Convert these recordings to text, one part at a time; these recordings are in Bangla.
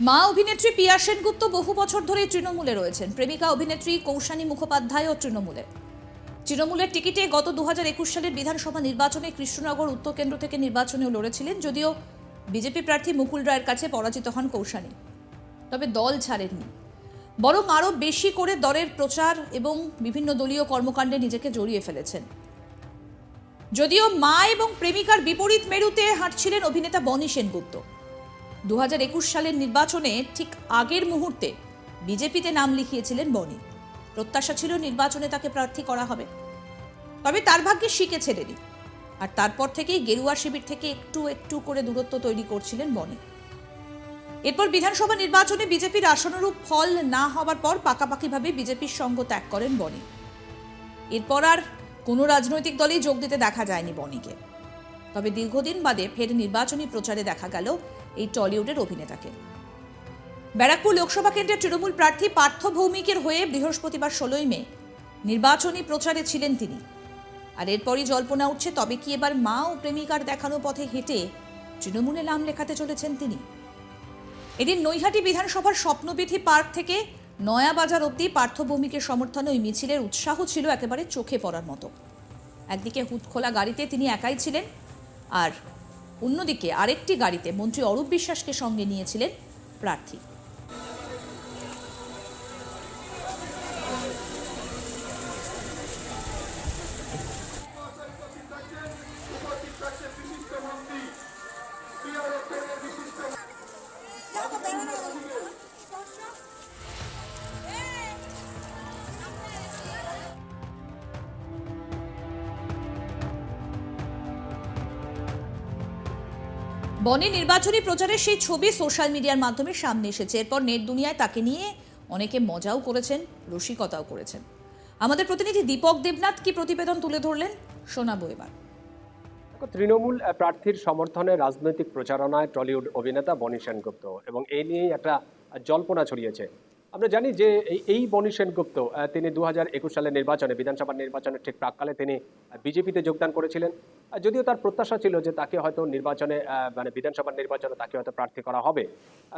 মা অভিনেত্রী পিয়া সেনগুপ্ত বহু বছর ধরে তৃণমূলে রয়েছেন। প্রেমিকা অভিনেত্রী কৌশানী মুখোপাধ্যায়ও তৃণমূলে। তৃণমূলের টিকিটে গত দু সালের বিধানসভা নির্বাচনে কৃষ্ণনগর উত্তর কেন্দ্র থেকে নির্বাচনেও লড়েছিলেন, যদিও বিজেপি প্রার্থী মুকুল রায়ের কাছে পরাজিত হন কৌশানী। তবে দল ছাড়েননি। বরং আরও বেশি করে দলের প্রচার এবং বিভিন্ন দলীয় কর্মকাণ্ডে নিজেকে জড়িয়ে ফেলেছেন। যদিও মা এবং প্রেমিকার বিপরীত মেরুতে হাঁটছিলেন অভিনেতা বনি সেনগুপ্ত। দু হাজার একুশ সালের নির্বাচনে ঠিক আগের মুহূর্তে বিজেপিতে নাম লিখিয়েছিলেন বনি। প্রত্যাশা ছিল নির্বাচনে তাকে প্রার্থী করা হবে। তবে তার ভাগ্যে শিখে ছেড়েনি। আর তারপর থেকেই গেরুয়া শিবির থেকে একটু একটু করে দূরত্ব তৈরি করছিলেন বনি। এরপর বিধানসভা নির্বাচনে বিজেপির আসনুরূপ ফল না হওয়ার পর পাকাপাকিভাবে বিজেপির সঙ্গ ত্যাগ করেন বনি। এরপর আর কোনো রাজনৈতিক দলেই যোগ দিতে দেখা যায়নি বনিকে। তবে দীর্ঘদিন বাদে ফের নির্বাচনী প্রচারে দেখা গেল এই টলিউডের অভিনেতাকে। ব্যারাকপুর লোকসভা কেন্দ্রের তৃণমূল প্রার্থী পার্থ ভৌমিকের হয়ে বৃহস্পতিবার ষোলোই মে নির্বাচনী প্রচারে ছিলেন তিনি। আর এরপরই জল্পনা উঠছে তবে কি এবার মা ও প্রেমিকার দেখানো পথে হেঁটে তৃণমূলে নাম লেখাতে চলেছেন তিনি। এদিন নৈহাটি বিধানসভার স্বপ্নবিধি পার্ক থেকে নয়াবাজার অবধি পার্থ ভৌমিকের সমর্থনে ওই মিছিলের উৎসাহ ছিল একেবারে চোখে পড়ার মতো। একদিকে হুদখোলা গাড়িতে তিনি একাই ছিলেন, আর অন্যদিকে আরেকটি গাড়িতে মন্ত্রী অরূপ বিশ্বাসকে সঙ্গে নিয়েছিলেন প্রার্থী। বনে নির্বাচনী প্রচারের সেই ছবি সোশ্যাল মিডিয়ার মাধ্যমে সামনে এসেছে। এরপর নেট দুনিয়ায় তাকে নিয়ে অনেকে মজাও করেছেন, রসিকতাও করেছেন। আমাদের প্রতিনিধি দীপক দেবনাথ কি প্রতিবেদন তুলে ধরলেন? শোনাবো এবার। তৃণমূল প্রার্থীর সমর্থনে রাজনৈতিক প্রচারণায় টলিউড অভিনেতা বনি সেনগুপ্ত এবং এই নিয়েই একটা জল্পনা ছড়িয়েছে। আমরা জানি যে এই বনি সেনগুপ্ত তিনি দু হাজার একুশ সালের নির্বাচনে, বিধানসভা নির্বাচনের ঠিক প্রাককালে তিনি বিজেপিতে যোগদান করেছিলেন। যদিও তার প্রত্যাশা ছিল যে তাকে হয়তো নির্বাচনে মানে বিধানসভা নির্বাচনে তাকে হয়তো প্রার্থী করা হবে।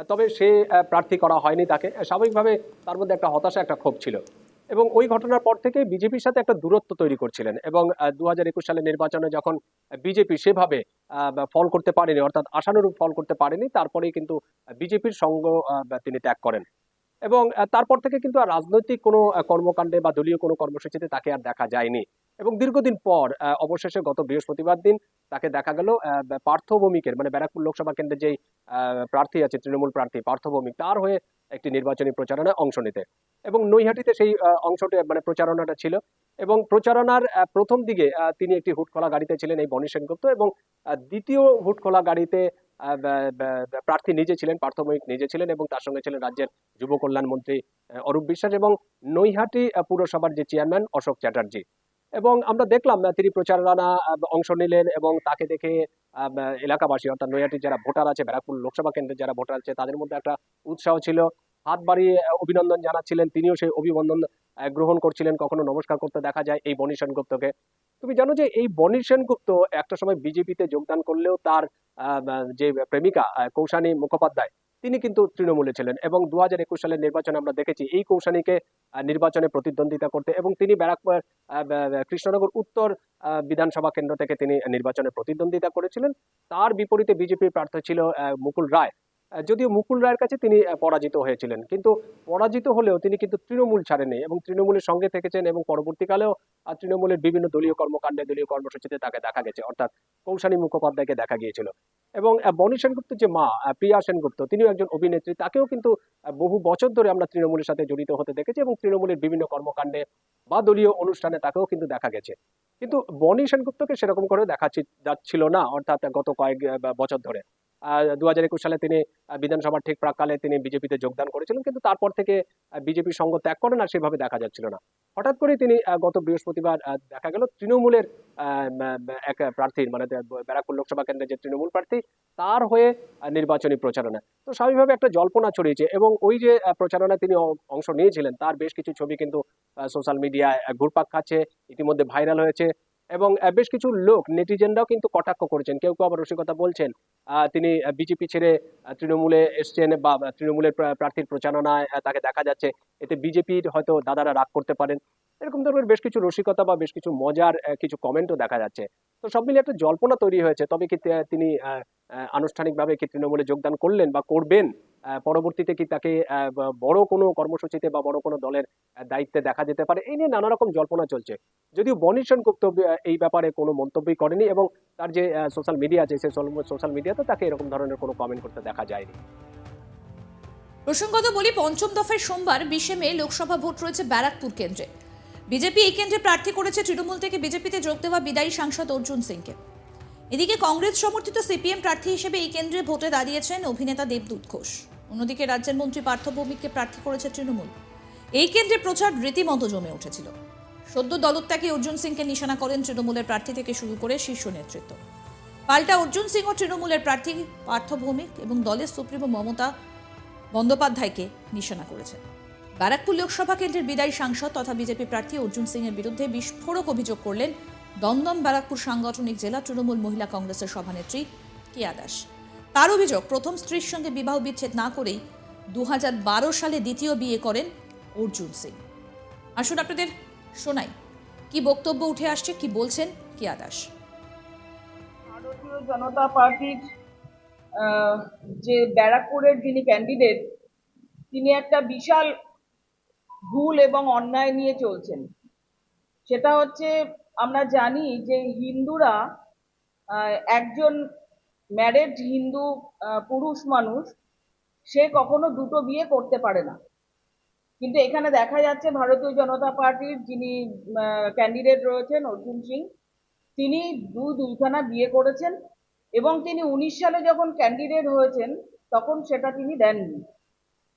তবে সে প্রার্থী করা হয়নি তাকে। স্বাভাবিকভাবে তার মধ্যে একটা হতাশা, একটা ক্ষোভ ছিল। এবং ওই ঘটনার পর থেকে বিজেপির সাথে একটা দূরত্ব তৈরি করছিলেন এবং দু হাজার একুশ সালের নির্বাচনে যখন বিজেপি সেভাবে ফল করতে পারেনি, অর্থাৎ আশানুরূপ ফল করতে পারেনি, তারপরেই কিন্তু বিজেপির সঙ্গ তিনি ত্যাগ করেন। এবং তারপর থেকে কিন্তু আর রাজনৈতিক কোনো কর্মকাণ্ডে বা দলীয় কোনো কর্মসূচিতে তাকে আর দেখা যায়নি। এবং দীর্ঘদিন পর অবশেষে গত বৃহস্পতিবার দিন তাকে দেখা গেল পার্থ ভৌমিকের মানে ব্যারাকপুর লোকসভা কেন্দ্রে যেই প্রার্থী আছে, তৃণমূল প্রার্থী পার্থ ভৌমিক, তার হয়ে একটি নির্বাচনী প্রচারণায় অংশ নিতে। এবং নৈহাটিতে সেই অংশটি মানে প্রচারণাটা ছিল। এবং প্রচারণার প্রথম দিকে তিনি একটি হুটখোলা গাড়িতে ছিলেন এই বনি সেনগুপ্ত এবং দ্বিতীয় হুটখোলা গাড়িতে প্রার্থী নিজে ছিলেন পার্থময়িক নিজে ছিলেন এবং তার সঙ্গে ছিলেন রাজ্যের যুব কল্যাণ মন্ত্রী অরূপ বিশ্বাস এবং নৈহাটি পুরসভার যে চেয়ারম্যান অশোক চ্যাটার্জি। এবং আমরা দেখলাম আহ, তিনি প্রচারণা অংশ নিলেন এবং তাকে দেখে এলাকাবাসী অর্থাৎ নৈহাটির যারা ভোটার আছে ব্যারাকপুর লোকসভা কেন্দ্রের যারা ভোটার আছে তাদের মধ্যে একটা উৎসাহ ছিল। হাত বাড়িয়ে অভিনন্দন জানাচ্ছিলেন তিনিও সেই অভিনন্দন গ্রহণ করছিলেন। কখনো নমস্কার করতে দেখা যায় এই বনি সেনগুপ্তকে। তুমি জানো যে এই বনি সেনগুপ্ত একটা সময় বিজেপিতে যোগদান করলেও তার যে প্রেমিকা কৌশানী মুখোপাধ্যায়, তিনি কিন্তু তৃণমূলে ছিলেন এবং দু হাজার একুশ সালের নির্বাচনে আমরা দেখেছি এই কৌশানীকে নির্বাচনে প্রতিদ্বন্দ্বিতা করতে এবং তিনি ব্যারাকপুর কৃষ্ণনগর উত্তর বিধানসভা কেন্দ্র থেকে তিনি নির্বাচনে প্রতিদ্বন্দ্বিতা করেছিলেন। তার বিপরীতে বিজেপির প্রার্থী ছিল মুকুল রায়। যদিও মুকুল রায়ের কাছে তিনি পরাজিত হয়েছিলেন। কিন্তু পরাজিত হলেও তিনি কিন্তু তৃণমূল ছাড়েনি এবং তৃণমূলের সঙ্গে থেকেছেন এবং পরবর্তীকালেও তৃণমূলের বিভিন্ন দলীয় কর্মকাণ্ডে, দলীয় কর্মসূচিতে তাকে দেখা গেছে। অর্থাৎ কৌশানী মুখোপাধ্যায়কে দেখা গিয়েছিল। এবং বনি সেনগুপ্ত যে মা প্রিয়া সেনগুপ্ত, তিনিও একজন অভিনেত্রী। তাকেও কিন্তু বহু বছর ধরে আমরা তৃণমূলের সাথে জড়িত হতে দেখেছি এবং তৃণমূলের বিভিন্ন কর্মকাণ্ডে বা দলীয় অনুষ্ঠানে তাকেও কিন্তু দেখা গেছে। কিন্তু বনি সেনগুপ্তকে সেরকম করে দেখা যাচ্ছিল না, অর্থাৎ গত কয়েক বছর ধরে। দু হাজার একুশ সালে তিনি বিধানসভার ঠিক প্রাককালে তিনি বিজেপিতে যোগদান করেছিলেন, কিন্তু তারপর থেকে বিজেপির সঙ্গ ত্যাগ করেন আর সেভাবে দেখা যাচ্ছিল না। হঠাৎ করে তিনি গত বৃহস্পতিবার দেখা গেল তৃণমূলের এক প্রার্থীর মানে ব্যারাকপুর লোকসভা কেন্দ্রের যে তৃণমূল প্রার্থী, তার হয়ে নির্বাচনী প্রচারণা। তো স্বাভাবিকভাবে একটা জল্পনা ছড়িয়েছে এবং ওই যে প্রচারণায় তিনি অংশ নিয়েছিলেন, তার বেশ কিছু ছবি কিন্তু সোশ্যাল মিডিয়ায় ঘুরপাক খাচ্ছে, ইতিমধ্যে ভাইরাল হয়েছে। এবং বেশ কিছু লোক, নেটিজেনরাও কিন্তু কটাক্ষ করেছেন। কেউ কেউ আবার রসিকতা বলছেন তিনি বিজেপি ছেড়ে তৃণমূলে এসছেন বা তৃণমূলের প্রার্থীর প্রচারণায় তাকে দেখা যাচ্ছে। এতে বিজেপির হয়তো দাদারা রাগ করতে পারেন। এরকম ধরনের বেশ কিছু রসিকতা বা বেশ কিছু মজার কিছু কমেন্টও দেখা যাচ্ছে। তো সব মিলিয়ে একটা জল্পনা তৈরি হয়েছে। তবে কি তিনি আনুষ্ঠানিকভাবে কি তৃণমূলে যোগদান করলেন বা করবেন? পরবর্তীতে কি তাকে বড় কোনো কর্মসূচিতে বা বড় কোনো দলের দায়িত্বে দেখা যেতে পারে? এই নিয়ে নানা রকম জল্পনা চলছে। যদিও বনি সেনগুপ্ত এই ব্যাপারে কোনো মন্তব্যই করেনি এবং তার যে সোশ্যাল মিডিয়া আছে, সেই সোশ্যাল মিডিয়াতে তাকে এরকম ধরনের কোনো কমেন্ট করতে দেখা যায়নি। প্রসঙ্গত বলি, পঞ্চম দফায় সোমবার বিশে মে লোকসভা ভোট রয়েছে ব্যারাকপুর কেন্দ্রে। বিজেপি এই কেন্দ্রে প্রার্থী করেছে তৃণমূল থেকে বিজেপিতে যোগ দেওয়া বিদায়ী সাংসদ অর্জুন সিংকে। এদিকে কংগ্রেস সমর্থিত সিপিএম প্রার্থী হিসেবে এই কেন্দ্রে ভোটে দাঁড়িয়েছেন অভিনেতা দেবদূত ঘোষ। অন্যদিকে রাজ্যের মন্ত্রী পার্থ ভৌমিককে প্রার্থী করেছে তৃণমূল। এই কেন্দ্রে প্রচার রীতিমতো জমে উঠেছিল। সদ্য দলত্যাগে অর্জুন সিংকে নিশানা করেন তৃণমূলের প্রার্থী থেকে শুরু করে শীর্ষ নেতৃত্ব। পাল্টা অর্জুন সিং ও তৃণমূলের প্রার্থী, পার্থ ভৌমিক এবং দলের সুপ্রিমো মমতা বন্দ্যোপাধ্যায়কে নিশানা করেছেন। ব্যারাকপুর লোকসভা কেন্দ্রের বিদায়ী সাংসদ তথা বিজেপি প্রার্থী অর্জুন সিং এর বিরুদ্ধে বিস্ফোরক অভিযোগ করলেন দমদম ব্যারাকপুর সাংগঠনিক জেলা তৃণমূল মহিলা কংগ্রেসের সভানেত্রী কেয়া দাস। তার অভিযোগ, প্রথম স্ত্রীর সঙ্গে বিবাহ বিচ্ছেদ না করেই দু হাজার বারো সালে দ্বিতীয় বিয়ে করেন অর্জুন সিং। আসুন আপনাদের শোনাই, কি বক্তব্য উঠে আসছে, কি বলছেন কেয়া দাস? ভারতীয় জনতা পার্টির যে ব্যারাকপুরের যিনি ক্যান্ডিডেট তিনি একটা বিশাল ভুল এবং অন্যায় নিয়ে চলছেন। সেটা হচ্ছে আমরা জানি যে হিন্দুরা একজন ম্যারেড হিন্দু পুরুষ মানুষ, সে কখনো দুটো বিয়ে করতে পারে না। কিন্তু এখানে দেখা যাচ্ছে ভারতীয় জনতা পার্টির যিনি ক্যান্ডিডেট রয়েছেন, অর্জুন সিং, তিনি দু দুইখানা বিয়ে করেছেন এবং তিনি উনিশ সালে যখন ক্যান্ডিডেট হয়েছেন, তখন সেটা তিনি দেননি।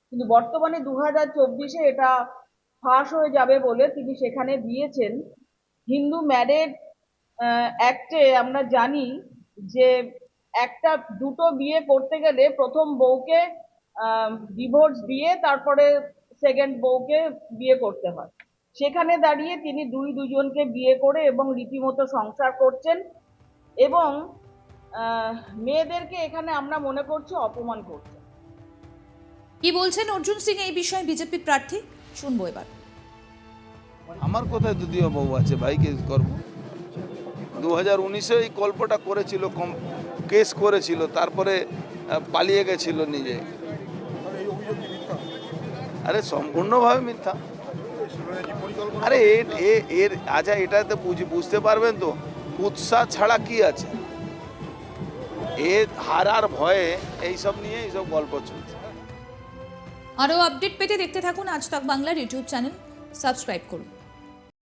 কিন্তু বর্তমানে দু হাজার চব্বিশে এটা ফাঁস হয়ে যাবে বলে তিনি সেখানে দিয়েছেন। হিন্দু ম্যারেড অ্যাক্টে আমরা জানি যে একটা দুটো বিয়ে করতে গেলে প্রথম বউকে ডিভোর্স দিয়ে তারপরে সেকেন্ড বউকে বিয়ে করতে হয়। সেখানে দাঁড়িয়ে তিনি দুই দুজনকে বিয়ে করে এবং রীতিমতো সংসার করছেন এবং মেয়েদেরকে এখানে আমরা মনে করছি অপমান করছে। কি বলছেন অর্জুন সিং এই বিষয়ে বিজেপি প্রার্থী? শুনব এবার। আমার কোথায় দ্বিতীয় বউ আছে ভাই কেস করব। দু হাজার উনিশে এই গল্পটা করেছিল কম কেস করেছিল, তারপরে পালিয়ে গেছিল নিজে। আরে, সম্পূর্ণভাবে মিথ্যা। আরে এর আচ্ছা এটাতে বুঝি, বুঝতে পারবেন তো উৎসাহ ছাড়া কি আছে? এ হারার ভয়ে এইসব নিয়ে এইসব গল্প চলছে। আরও আপডেট পেতে দেখতে থাকুন আজ তাক বাংলার ইউটিউব চ্যানেল। সাবস্ক্রাইব করুন।